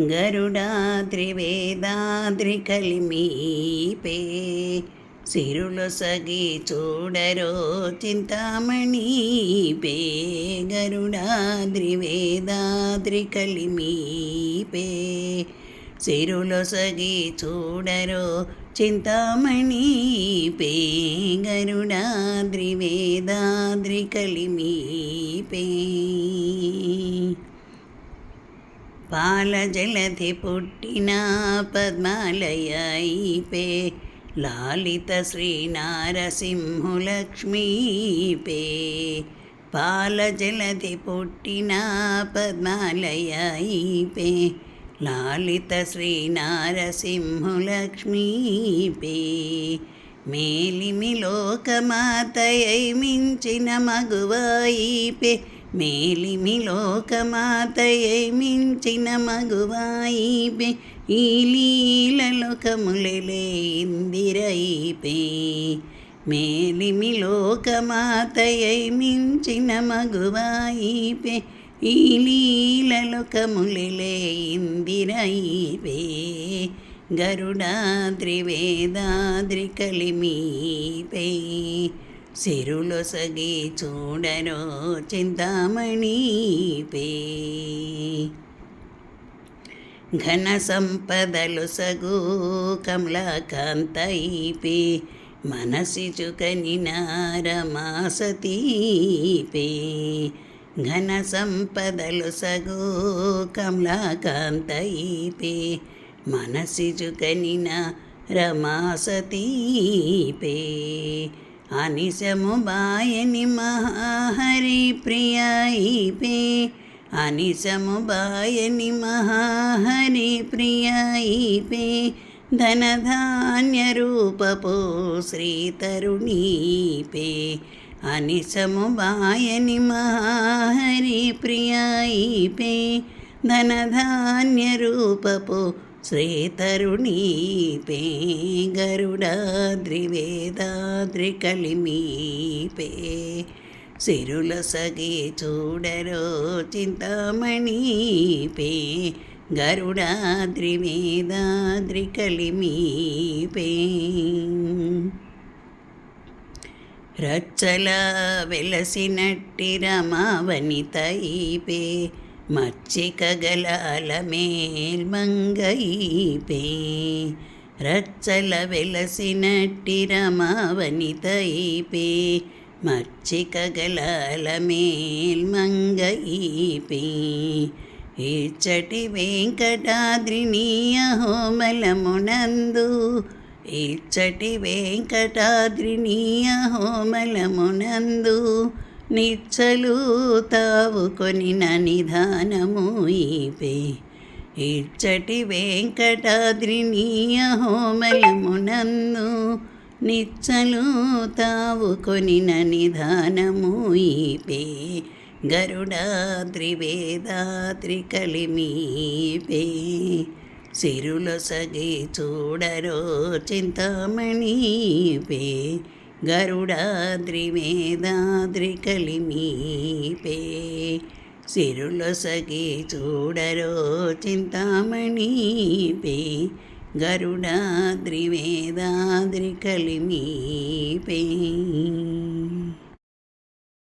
గరుడాద్రివేదాద్రికలిమీపే సిరులు సగి చూడరో చింతామణిపే గరుడాద్రివేదాద్రికలిమీపే సిరులు సగి చూడరో చింతామణిపే గరుడాద్రివేదాద్రికలిమీపే గరుడాద్రి వేదాద్రి కలిమీపే పాలజలధి పుట్టిన పద్మాలయైపే. లాలిత శ్రీనారసింహులక్ష్మీపే. పాలజలధి పుట్టిన పద్మాలయైపే. లాలిత శ్రీనారసింహులక్ష్మీపే. మేలిమి లోకమాతయై మించిన మగువాయిపే మేలిమి లోకమాతయై మించిన మగువాయిపే ఈ లీలలోకములే ఇందిరైపే. మేలిమి లోకమాతయై మించిన మగువాయిపే ఈ లీలలోకములే ఇందిరైపే. గరుడాద్రి వేదాద్రి కలిమీపే. సిరులొసగి చూడరో చింతామణి పే. ఘన సంపదలు సగు కమలాకాంతైపే మనసి చుకని నారమాసతీపే ఘన సంపదలు సగు కమలాకాంతైపే మనసి చుకని రమాసతీపే అనిశము బాయని మహాహరి ప్రియాయిపే. అనిశము బాయని మహాహరి ప్రియాయిపే. ధనధాన్య రూపపో శ్రీతరుణీపే. అనిశము బాయని మహాహరి ప్రియాయిపే. ధనధాన్య పే గరుడాద్రివేదాద్రి కలిమీ పే. సిరుల సగే చూడరో చింతామణి పే గరుడాద్రి వేదాద్రి కలిమీపే రచ్చల వెలసినట్టి రమావనితైపే మచ్చిక గలాల మేల్మంగైపే రచ్చల వెలసినట్టి రమావనితైపే. మచ్చిక గలాల మేల్మంగైపే ఇచ్చటి వెంకటాద్రిని అహోమలమునందు. ఇచ్చటి వెంకటాద్రిని అహోమలమునందు. నిచ్చలు తావు కొనిన నిధానము ఈపే. ఇచ్చటి వెంకటాద్రిని అహోమయమునందు నిచ్చలు తావు కొనిన నిధానము ఈపే. గరుడాద్రి వేదాద్రి కలిమీపే. సిరులొసగి చూడరో చింతామణిపే. గరుడాద్రి మేధాద్రి కలిమీపే సిరులొసగి చూడరో చింతామణిపే గరుడాద్రి మేధాద్రి కలిమీపే